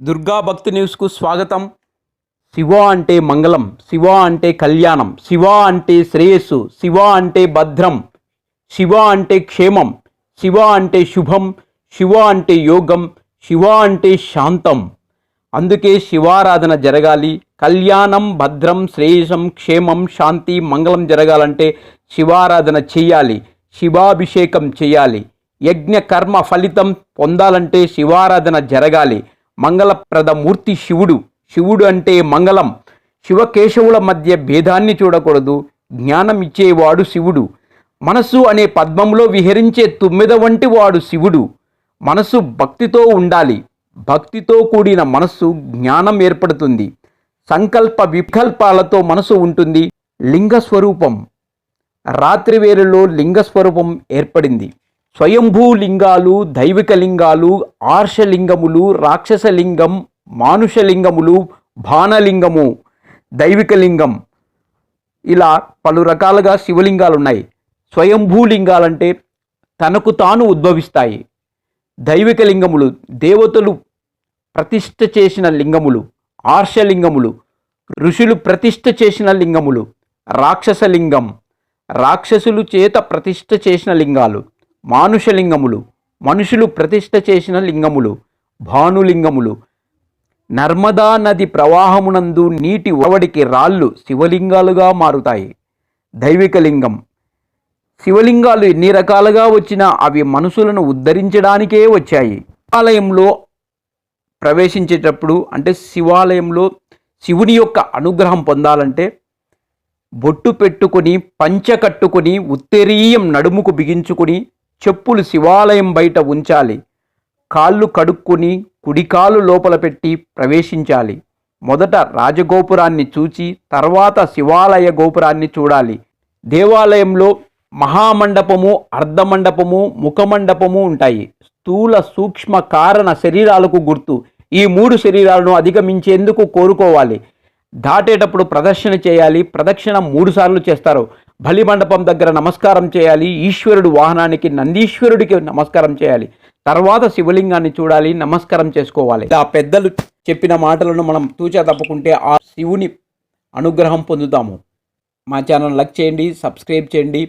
దుర్గా భక్తి న్యూస్కు స్వాగతం. శివ అంటే మంగళం శివ అంటే కళ్యాణం శివ అంటే శ్రేయస్సు శివ అంటే భద్రం శివ అంటే క్షేమం శివ అంటే శుభం శివ అంటే యోగం శివ అంటే శాంతం. అందుకే శివారాధన జరగాలి. కళ్యాణం భద్రం శ్రేయసం క్షేమం శాంతి మంగళం జరగాలంటే శివారాధన చేయాలి. శివాభిషేకం చేయాలి. యజ్ఞ కర్మ ఫలితం పొందాలంటే శివారాధన జరగాలి. మంగళప్రద మూర్తి శివుడు. శివుడు అంటే మంగళం. శివకేశవుల మధ్య భేదాన్ని చూడకూడదు. జ్ఞానం ఇచ్చేవాడు శివుడు. మనసు అనే పద్మంలో విహరించే తుమ్మెద వంటి వాడు శివుడు. మనసు భక్తితో ఉండాలి. భక్తితో కూడిన మనస్సు జ్ఞానం ఏర్పడుతుంది. సంకల్ప వికల్పాలతో మనసు ఉంటుంది. లింగ స్వరూపం రాత్రి వేళలో లింగ స్వరూపం ఏర్పడింది. స్వయంభూ లింగాలు దైవిక లింగాలు ఆర్షలింగములు రాక్షసలింగం మానుషలింగములు బాణలింగము దైవిక లింగం ఇలా పలు రకాలుగా శివలింగాలు ఉన్నాయి స్వయంభూ లింగాలంటే తనకు తాను ఉద్భవిస్తాయి. దైవిక లింగములు దేవతలు ప్రతిష్ఠ చేసిన లింగములు ఆర్షలింగములు ఋషులు ప్రతిష్ఠ చేసిన లింగములు రాక్షసలింగం రాక్షసులు చేత ప్రతిష్ఠ చేసిన లింగాలు. మానుషలింగములు మనుషులు ప్రతిష్ట చేసిన లింగములు భానులింగములు. నర్మదా నది ప్రవాహమునందు నీటి ఒవడికి రాళ్ళు శివలింగాలుగా మారుతాయి. దైవిక లింగం శివలింగాలు ఎన్ని రకాలుగా వచ్చినా అవి మనుషులను ఉద్ధరించడానికే వచ్చాయి. ఆలయంలో ప్రవేశించేటప్పుడు అంటే శివాలయంలో శివుని యొక్క అనుగ్రహం పొందాలంటే బొట్టు పెట్టుకొని పంచ కట్టుకొని ఉత్తరీయం నడుముకు బిగించుకొని చెప్పులు శివాలయం బయట ఉంచాలి. కాళ్ళు కడుక్కుని కుడికాలు లోపల పెట్టి ప్రవేశించాలి. మొదట రాజగోపురాన్ని చూచి తర్వాత శివాలయ గోపురాన్ని చూడాలి. దేవాలయంలో మహామండపము అర్ధమండపము ముఖమండపము ఉంటాయి. స్థూల సూక్ష్మ కారణ శరీరాలకు గుర్తు. ఈ మూడు శరీరాలను అధిగమించేందుకు కోరుకోవాలి. దాటేటప్పుడు ప్రదక్షిణ చేయాలి. ప్రదక్షిణ మూడుసార్లు చేస్తారు. బలి మండపం దగ్గర నమస్కారం చేయాలి ఈశ్వరుడు వాహనానికి నందీశ్వరుడికి నమస్కారం చేయాలి. తర్వాత శివలింగాన్ని చూడాలి నమస్కారం చేసుకోవాలి. ఆ పెద్దలు చెప్పిన మాటలను మనం తూచా తప్పుకుంటే ఆ శివుని అనుగ్రహం పొందుతాము. మా ఛానల్ లైక్ చేయండి సబ్స్క్రైబ్ చేయండి.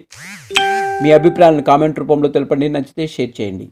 మీ అభిప్రాయాలను కామెంట్ రూపంలో తెలపండి నచ్చితే షేర్ చేయండి.